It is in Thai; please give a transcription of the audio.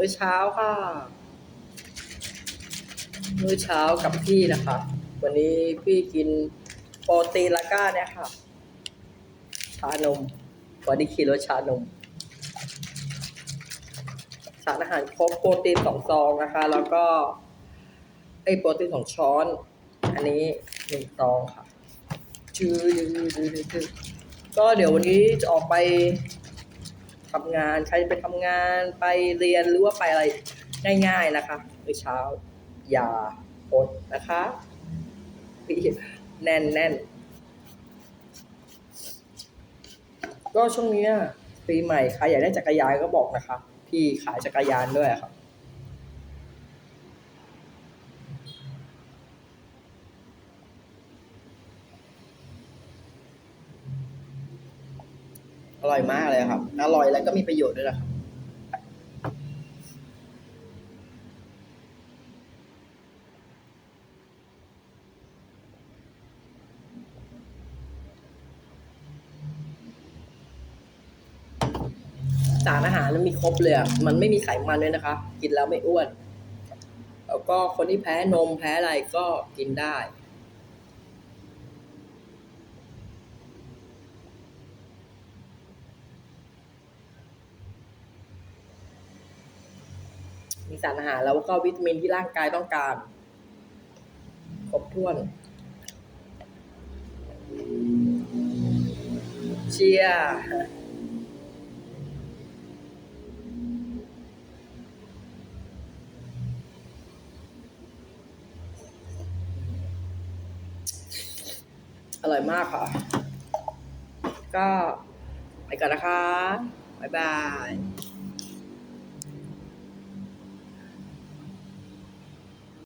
มื้อเช้าค่ะ มื้อเช้ากับพี่นะคะ วันนี้พี่กินโปรตีนลาก้าเนี่ยค่ะ ชานมวันนี้ขี่รถชานม สารอาหารครบโปรตีนสองซองนะคะ แล้วก็ไอ้โปรตีนสองช้อน อันนี้หนึ่งซองค่ะชื่อก็เดี๋ยววันนี้จะออกไป ทำงาน ใครไปทำงานไปเรียนหรือว่าไปอะไรง่าย ๆนะคะมื้อเช้า อย่าอดนะคะแน่นแน่นก็ช่วงนี้ปีใหม่ใครอยากได้จักรยานก็บอกนะคะ พี่ขายจักรยานด้วยครับ อร่อยมากเลยครับ อร่อยแล้วก็มีประโยชน์ด้วยนะครับสารอาหารมันมีครบเลยอะ มันไม่มีไขมันด้วยนะคะ กินแล้วไม่อ้วน แล้วก็คนที่แพ้นมแพ้อะไรก็กินได้ มีสารอาหารแล้วก็วิตามินที่ร่างกายต้องการ ครบถ้วน เชียร์อร่อยมากค่ะ ก็ไปก่อนนะคะ บ๊ายบาย